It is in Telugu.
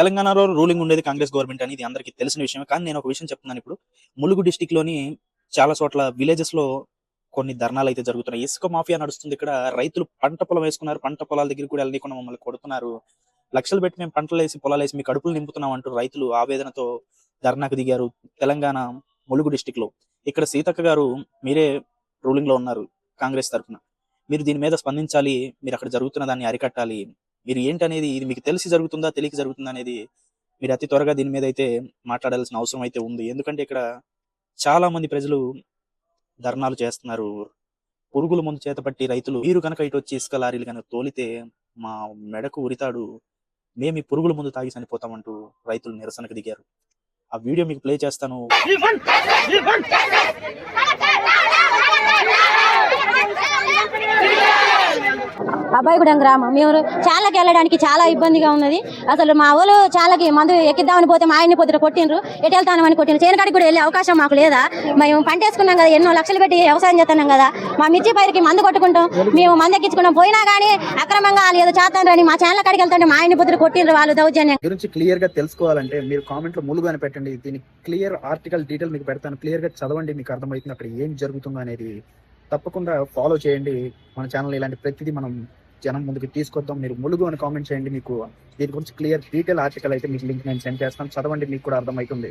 తెలంగాణలో రూలింగ్ ఉండేది కాంగ్రెస్ గవర్నమెంట్ అనేది అందరికీ తెలిసిన విషయమే. కానీ నేను ఒక విషయం చెప్తున్నాను ఇప్పుడు. ములుగు డిస్టిక్లోని చాలా చోట్ల విలేజెస్లో కొన్ని ధర్నాలు అయితే జరుగుతున్నాయి. ఇసుక మాఫియా నడుస్తుంది ఇక్కడ. రైతులు పంట పొలం వేసుకున్నారు. పంట పొలాల దగ్గర కూడా వెళ్ళకుండా మమ్మల్ని కొడుతున్నారు. లక్షలు పెట్టి మేము పంటలు వేసి పొలాలు వేసి మీ కడుపులు నింపుతున్నాం అంటూ రైతులు ఆవేదనతో ధర్నాకు దిగారు తెలంగాణ ములుగు డిస్టిక్లో. ఇక్కడ సీతక్క గారు మీరే రూలింగ్లో ఉన్నారు కాంగ్రెస్ తరఫున. మీరు దీని మీద స్పందించాలి. మీరు అక్కడ జరుగుతున్న దాన్ని అరికట్టాలి. మీరు ఏంటనేది ఇది మీకు తెలిసి జరుగుతుందా తెలియక జరుగుతుందా అనేది మీరు అతి త్వరగా దీని మీద అయితే మాట్లాడాల్సిన అవసరం అయితే ఉంది. ఎందుకంటే ఇక్కడ చాలా మంది ప్రజలు ధర్నాలు చేస్తున్నారు. పురుగుల ముందు చేతపట్టి రైతులు మీరు కనుక ఇటు వచ్చి ఇసుక లారీలు కనుక తోలితే మా మెడకు ఉరితాడు. మేము ఈ పురుగుల ముందు తాగి చనిపోతామంటూ రైతులు నిరసనకు దిగారు. ఆ వీడియో మీకు ప్లే చేస్తాను. అబ్బాయిగూడెం గ్రామం. మేము చాలాకి వెళ్ళడానికి చాలా ఇబ్బందిగా ఉన్నది. అసలు మా ఊళ్ళు చాలాకి మందు ఎక్కిద్దామని పోతే మా ఆయన్ని పొద్దున కొట్టిండ్రు. ఎటు వెళ్తామని కొట్టిండ్రు. చేనకాడికి కూడా వెళ్ళే అవకాశం మాకు లేదా? మేము పంట వేసుకున్నాం కదా ఎన్నో లక్షలు పెట్టి వ్యవసాయం చేస్తున్నాం కదా. మా మిర్చి పైరుకి మందు కొట్టుకుంటాం. మేము మందు ఎక్కించుకున్నాం. పోయినా కానీ అక్రమంగా వాళ్ళు ఏదో చేస్తారని మా ఛానల్ కాడికి వెళ్తుంటే మా ఆయన్ని పొద్దున కొట్టిండ్రు వాళ్ళు దౌర్జన్యం. గురించి క్లియర్గా తెలుసుకోవాలంటే మీరు కామెంట్లో ములుగు అని పెట్టండి దీని క్లియర్ ఆర్టికల్ డీటెయిల్ మీకు పెడతాను. క్లియర్గా చదవండి మీకు అర్థమవుతుంది అక్కడ ఏం జరుగుతుందో అనేది. తప్పకుండా ఫాలో చేయండి. మన ఛానల్ ఇలాంటి ప్రతిదీ మనం జనం ముందుకు తీసుకొద్దాం. మీరు ములుగు అని కామెంట్ చేయండి. మీకు దీని గురించి క్లియర్ డీటెయిల్ ఆర్టికల్ అయితే మీకు లింక్ నేను సెండ్ చేస్తాను. చదవండి మీకు కూడా అర్థమవుతుంది.